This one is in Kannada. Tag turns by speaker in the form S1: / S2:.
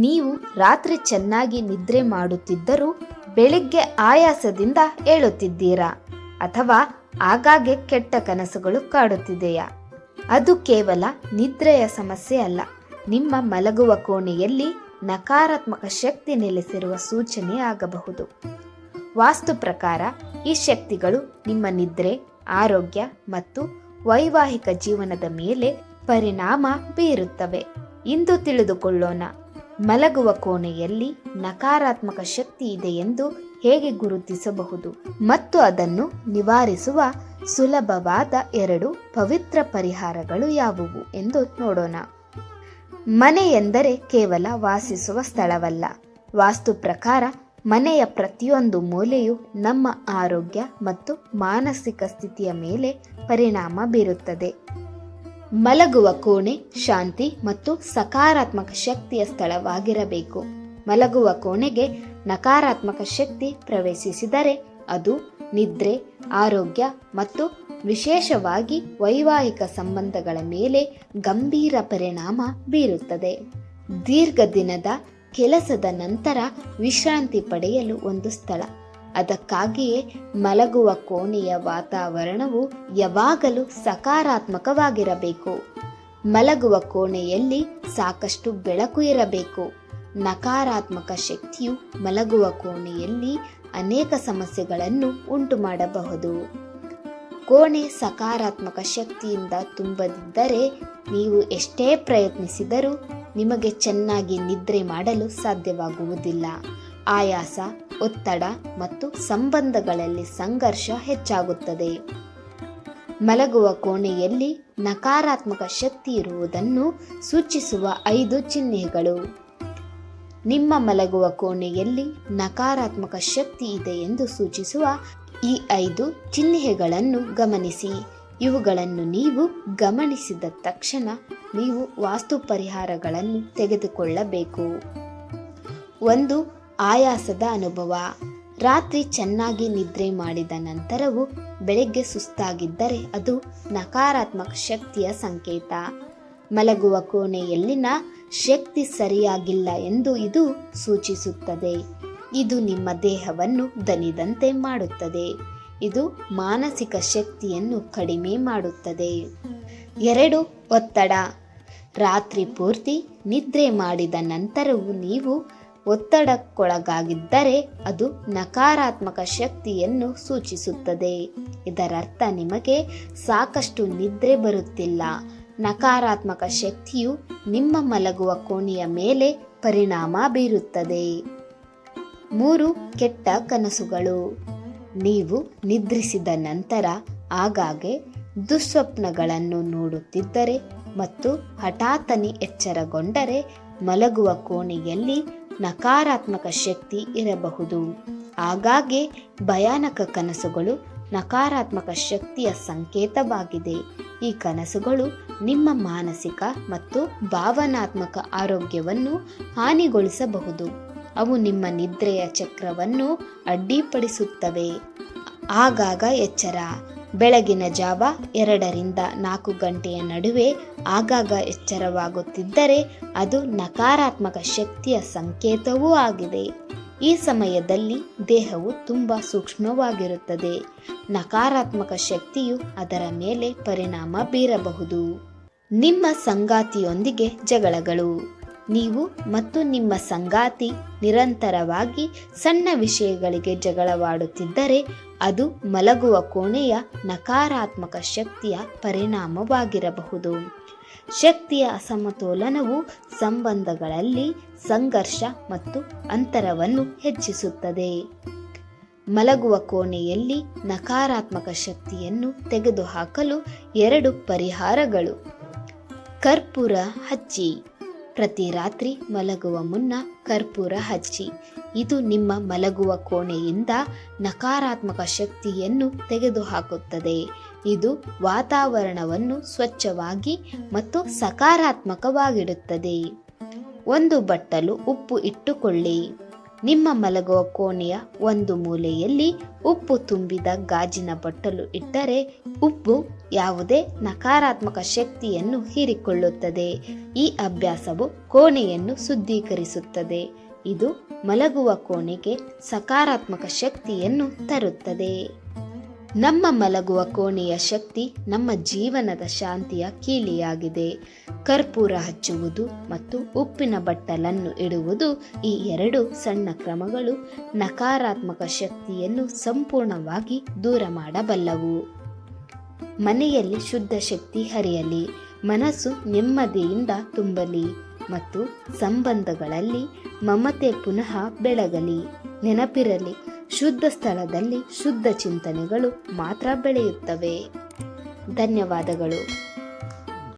S1: ನೀವು ರಾತ್ರಿ ಚೆನ್ನಾಗಿ ನಿದ್ರೆ ಮಾಡುತ್ತಿದ್ದರೂ ಬೆಳಿಗ್ಗೆ ಆಯಾಸದಿಂದ ಏಳುತ್ತಿದ್ದೀರಾ? ಅಥವಾ ಆಗಾಗ್ಗೆ ಕೆಟ್ಟ ಕನಸುಗಳು ಕಾಡುತ್ತಿದೆಯಾ? ಅದು ಕೇವಲ ನಿದ್ರೆಯ ಸಮಸ್ಯೆ ಅಲ್ಲ. ನಿಮ್ಮ ಮಲಗುವ ಕೋಣೆಯಲ್ಲಿ ನಕಾರಾತ್ಮಕ ಶಕ್ತಿ ನೆಲೆಸಿರುವ ಸೂಚನೆ ಆಗಬಹುದು. ವಾಸ್ತು ಪ್ರಕಾರ, ಈ ಶಕ್ತಿಗಳು ನಿಮ್ಮ ನಿದ್ರೆ, ಆರೋಗ್ಯ ಮತ್ತು ವೈವಾಹಿಕ ಜೀವನದ ಮೇಲೆ ಪರಿಣಾಮ ಬೀರುತ್ತವೆ. ಇಂದು ತಿಳಿದುಕೊಳ್ಳೋಣ. ಮಲಗುವ ಕೋಣೆಯಲ್ಲಿ ನಕಾರಾತ್ಮಕ ಶಕ್ತಿ ಇದೆ ಎಂದು ಹೇಗೆ ಗುರುತಿಸಬಹುದು? ಮತ್ತು ಅದನ್ನು ನಿವಾರಿಸುವ ಸುಲಭವಾದ ಎರಡು ಪವಿತ್ರ ಪರಿಹಾರಗಳು ಯಾವುವು ಎಂದು ನೋಡೋಣ. ಮನೆ ಎಂದರೆ ಕೇವಲ ವಾಸಿಸುವ ಸ್ಥಳವಲ್ಲ. ವಾಸ್ತು ಪ್ರಕಾರ ಮನೆಯ ಪ್ರತಿಯೊಂದು ಮೂಲೆಯು ನಮ್ಮ ಆರೋಗ್ಯ ಮತ್ತು ಮಾನಸಿಕ ಸ್ಥಿತಿಯ ಮೇಲೆ ಪರಿಣಾಮ ಬೀರುತ್ತದೆ. ಮಲಗುವ ಕೋಣೆ ಶಾಂತಿ ಮತ್ತು ಸಕಾರಾತ್ಮಕ ಶಕ್ತಿಯ ಸ್ಥಳವಾಗಿರಬೇಕು. ಮಲಗುವ ಕೋಣೆಗೆ ನಕಾರಾತ್ಮಕ ಶಕ್ತಿ ಪ್ರವೇಶಿಸಿದರೆ ಅದು ನಿದ್ರೆ, ಆರೋಗ್ಯ ಮತ್ತು ವಿಶೇಷವಾಗಿ ವೈವಾಹಿಕ ಸಂಬಂಧಗಳ ಮೇಲೆ ಗಂಭೀರ ಪರಿಣಾಮ ಬೀರುತ್ತದೆ. ದೀರ್ಘ ದಿನದ ಕೆಲಸದ ನಂತರ ವಿಶ್ರಾಂತಿ ಪಡೆಯಲು ಒಂದು ಸ್ಥಳ. ಅದಕ್ಕಾಗಿಯೇ ಮಲಗುವ ಕೋಣೆಯ ವಾತಾವರಣವು ಯಾವಾಗಲೂ ಸಕಾರಾತ್ಮಕವಾಗಿರಬೇಕು. ಮಲಗುವ ಕೋಣೆಯಲ್ಲಿ ಸಾಕಷ್ಟು ಬೆಳಕು ಇರಬೇಕು. ನಕಾರಾತ್ಮಕ ಶಕ್ತಿಯು ಮಲಗುವ ಕೋಣೆಯಲ್ಲಿ ಅನೇಕ ಸಮಸ್ಯೆಗಳನ್ನು ಉಂಟು ಮಾಡಬಹುದು ಕೋಣೆ ಸಕಾರಾತ್ಮಕ ಶಕ್ತಿಯಿಂದ ತುಂಬದಿದ್ದರೆ ನೀವು ಎಷ್ಟೇ ಪ್ರಯತ್ನಿಸಿದರೂ ನಿಮಗೆ ಚೆನ್ನಾಗಿ ನಿದ್ರೆ ಮಾಡಲು ಸಾಧ್ಯವಾಗುವುದಿಲ್ಲ. ಆಯಾಸ ಒತ್ತಡ ಮತ್ತು ಸಂಬಂಧಗಳಲ್ಲಿ ಸಂಘರ್ಷ ಹೆಚ್ಚಾಗುತ್ತದೆ. ಮಲಗುವ ಕೋಣೆಯಲ್ಲಿ ನಕಾರಾತ್ಮಕ ಶಕ್ತಿ ಇರುವುದನ್ನು ಸೂಚಿಸುವ ಐದು ಚಿಹ್ನೆಗಳು. ನಿಮ್ಮ ಮಲಗುವ ಕೋಣೆಯಲ್ಲಿ ನಕಾರಾತ್ಮಕ ಶಕ್ತಿ ಇದೆ ಎಂದು ಸೂಚಿಸುವ ಈ ಐದು ಚಿಹ್ನೆಗಳನ್ನು ಗಮನಿಸಿ. ಇವುಗಳನ್ನು ನೀವು ಗಮನಿಸಿದ ತಕ್ಷಣ ನೀವು ವಾಸ್ತು ಪರಿಹಾರಗಳನ್ನು ತೆಗೆದುಕೊಳ್ಳಬೇಕು. ಒಂದು ಆಯಾಸದ ಅನುಭವ. ರಾತ್ರಿ ಚೆನ್ನಾಗಿ ನಿದ್ರೆ ಮಾಡಿದ ನಂತರವೂ ಬೆಳಗ್ಗೆ ಸುಸ್ತಾಗಿದ್ದರೆ ಅದು ನಕಾರಾತ್ಮಕ ಶಕ್ತಿಯ ಸಂಕೇತ. ಮಲಗುವ ಕೋಣೆಯಲ್ಲಿನ ಶಕ್ತಿ ಸರಿಯಾಗಿಲ್ಲ ಎಂದು ಇದು ಸೂಚಿಸುತ್ತದೆ. ಇದು ನಿಮ್ಮ ದೇಹವನ್ನು ದನಿದಂತೆ ಮಾಡುತ್ತದೆ. ಇದು ಮಾನಸಿಕ ಶಕ್ತಿಯನ್ನು ಕಡಿಮೆ ಮಾಡುತ್ತದೆ. ಎರಡು, ಒತ್ತಡ. ರಾತ್ರಿ ಪೂರ್ತಿ ನಿದ್ರೆ ಮಾಡಿದ ನಂತರವೂ ನೀವು ಒತ್ತಡಕ್ಕೊಳಗಾಗಿದ್ದರೆ ಅದು ನಕಾರಾತ್ಮಕ ಶಕ್ತಿಯನ್ನು ಸೂಚಿಸುತ್ತದೆ. ಇದರರ್ಥ ನಿಮಗೆ ಸಾಕಷ್ಟು ನಿದ್ರೆ ಬರುತ್ತಿಲ್ಲ. ನಕಾರಾತ್ಮಕ ಶಕ್ತಿಯು ನಿಮ್ಮ ಮಲಗುವ ಕೋಣೆಯ ಮೇಲೆ ಪರಿಣಾಮ ಬೀರುತ್ತದೆ. ಮೂರು ಕೆಟ್ಟ ಕನಸುಗಳು. ನೀವು ನಿದ್ರಿಸಿದ ನಂತರ ಆಗಾಗ್ಗೆ ದುಸ್ವಪ್ನಗಳನ್ನು ನೋಡುತ್ತಿದ್ದರೆ ಮತ್ತು ಹಠಾತ್ತನೆ ಎಚ್ಚರಗೊಂಡರೆ ಮಲಗುವ ಕೋಣೆಯಲ್ಲಿ ನಕಾರಾತ್ಮಕ ಶಕ್ತಿ ಇರಬಹುದು. ಆಗಾಗ್ಗೆ ಭಯಾನಕ ಕನಸುಗಳು ನಕಾರಾತ್ಮಕ ಶಕ್ತಿಯ ಸಂಕೇತವಾಗಿದೆ. ಈ ಕನಸುಗಳು ನಿಮ್ಮ ಮಾನಸಿಕ ಮತ್ತು ಭಾವನಾತ್ಮಕ ಆರೋಗ್ಯವನ್ನು ಹಾನಿಗೊಳಿಸಬಹುದು. ಅವು ನಿಮ್ಮ ನಿದ್ರೆಯ ಚಕ್ರವನ್ನು ಅಡ್ಡಿಪಡಿಸುತ್ತವೆ. ಆಗಾಗ ಎಚ್ಚರ. ಬೆಳಗಿನ ಜಾವ ಎರಡರಿಂದ ನಾಲ್ಕು ಗಂಟೆಯ ನಡುವೆ ಆಗಾಗ ಎಚ್ಚರವಾಗುತ್ತಿದ್ದರೆ ಅದು ನಕಾರಾತ್ಮಕ ಶಕ್ತಿಯ ಸಂಕೇತವೂ ಆಗಿದೆ. ಈ ಸಮಯದಲ್ಲಿ ದೇಹವು ತುಂಬ ಸೂಕ್ಷ್ಮವಾಗಿರುತ್ತದೆ. ನಕಾರಾತ್ಮಕ ಶಕ್ತಿಯು ಅದರ ಮೇಲೆ ಪರಿಣಾಮ ಬೀರಬಹುದು. ನಿಮ್ಮ ಸಂಗಾತಿಯೊಂದಿಗೆ ಜಗಳಗಳು. ನೀವು ಮತ್ತು ನಿಮ್ಮ ಸಂಗಾತಿ ನಿರಂತರವಾಗಿ ಸಣ್ಣ ವಿಷಯಗಳಿಗೆ ಜಗಳವಾಡುತ್ತಿದ್ದರೆ ಅದು ಮಲಗುವ ಕೋಣೆಯ ನಕಾರಾತ್ಮಕ ಶಕ್ತಿಯ ಪರಿಣಾಮವಾಗಿರಬಹುದು. ಶಕ್ತಿಯ ಅಸಮತೋಲನವು ಸಂಬಂಧಗಳಲ್ಲಿ ಸಂಘರ್ಷ ಮತ್ತು ಅಂತರವನ್ನು ಹೆಚ್ಚಿಸುತ್ತದೆ. ಮಲಗುವ ಕೋಣೆಯಲ್ಲಿ ನಕಾರಾತ್ಮಕ ಶಕ್ತಿಯನ್ನು ತೆಗೆದುಹಾಕಲು ಎರಡು ಪರಿಹಾರಗಳು. ಕರ್ಪೂರ ಹಚ್ಚಿ. ಪ್ರತಿ ರಾತ್ರಿ ಮಲಗುವ ಮುನ್ನ ಕರ್ಪೂರ ಹಚ್ಚಿ. ಇದು ನಿಮ್ಮ ಮಲಗುವ ಕೋಣೆಯಿಂದ ನಕಾರಾತ್ಮಕ ಶಕ್ತಿಯನ್ನು ತೆಗೆದುಹಾಕುತ್ತದೆ. ಇದು ವಾತಾವರಣವನ್ನು ಸ್ವಚ್ಛವಾಗಿ ಮತ್ತು ಸಕಾರಾತ್ಮಕವಾಗಿಡುತ್ತದೆ. ಒಂದು ಬಟ್ಟಲು ಉಪ್ಪು ಇಟ್ಟುಕೊಳ್ಳಿ. ನಿಮ್ಮ ಮಲಗುವ ಕೋಣೆಯ ಒಂದು ಮೂಲೆಯಲ್ಲಿ ಉಪ್ಪು ತುಂಬಿದ ಗಾಜಿನ ಬಟ್ಟಲು ಇಟ್ಟರೆ ಉಪ್ಪು ಯಾವುದೇ ನಕಾರಾತ್ಮಕ ಶಕ್ತಿಯನ್ನು ಹೀರಿಕೊಳ್ಳುತ್ತದೆ. ಈ ಅಭ್ಯಾಸವು ಕೋಣೆಯನ್ನು ಶುದ್ಧೀಕರಿಸುತ್ತದೆ. ಇದು ಮಲಗುವ ಕೋಣೆಗೆ ಸಕಾರಾತ್ಮಕ ಶಕ್ತಿಯನ್ನು ತರುತ್ತದೆ. ನಮ್ಮ ಮಲಗುವ ಕೋಣೆಯ ಶಕ್ತಿ ನಮ್ಮ ಜೀವನದ ಶಾಂತಿಯ ಕೀಲಿಯಾಗಿದೆ. ಕರ್ಪೂರ ಹಚ್ಚುವುದು ಮತ್ತು ಉಪ್ಪಿನ ಬಟ್ಟಲನ್ನು ಇಡುವುದು ಈ ಎರಡು ಸಣ್ಣ ಕ್ರಮಗಳು ನಕಾರಾತ್ಮಕ ಶಕ್ತಿಯನ್ನು ಸಂಪೂರ್ಣವಾಗಿ ದೂರ ಮಾಡಬಲ್ಲವು. ಮನೆಯಲ್ಲಿ ಶುದ್ಧ ಶಕ್ತಿ ಹರಿಯಲಿ, ಮನಸ್ಸು ನೆಮ್ಮದಿಯಿಂದ ತುಂಬಲಿ ಮತ್ತು ಸಂಬಂಧಗಳಲ್ಲಿ ಮಮತೆ ಪುನಃ ಬೆಳಗಲಿ. ನೆನಪಿರಲಿ ಶುದ್ಧ ಸ್ಥಳದಲ್ಲಿ ಶುದ್ಧ ಚಿಂತನೆಗಳು ಮಾತ್ರ ಬೆಳೆಯುತ್ತವೆ. ಧನ್ಯವಾದಗಳು.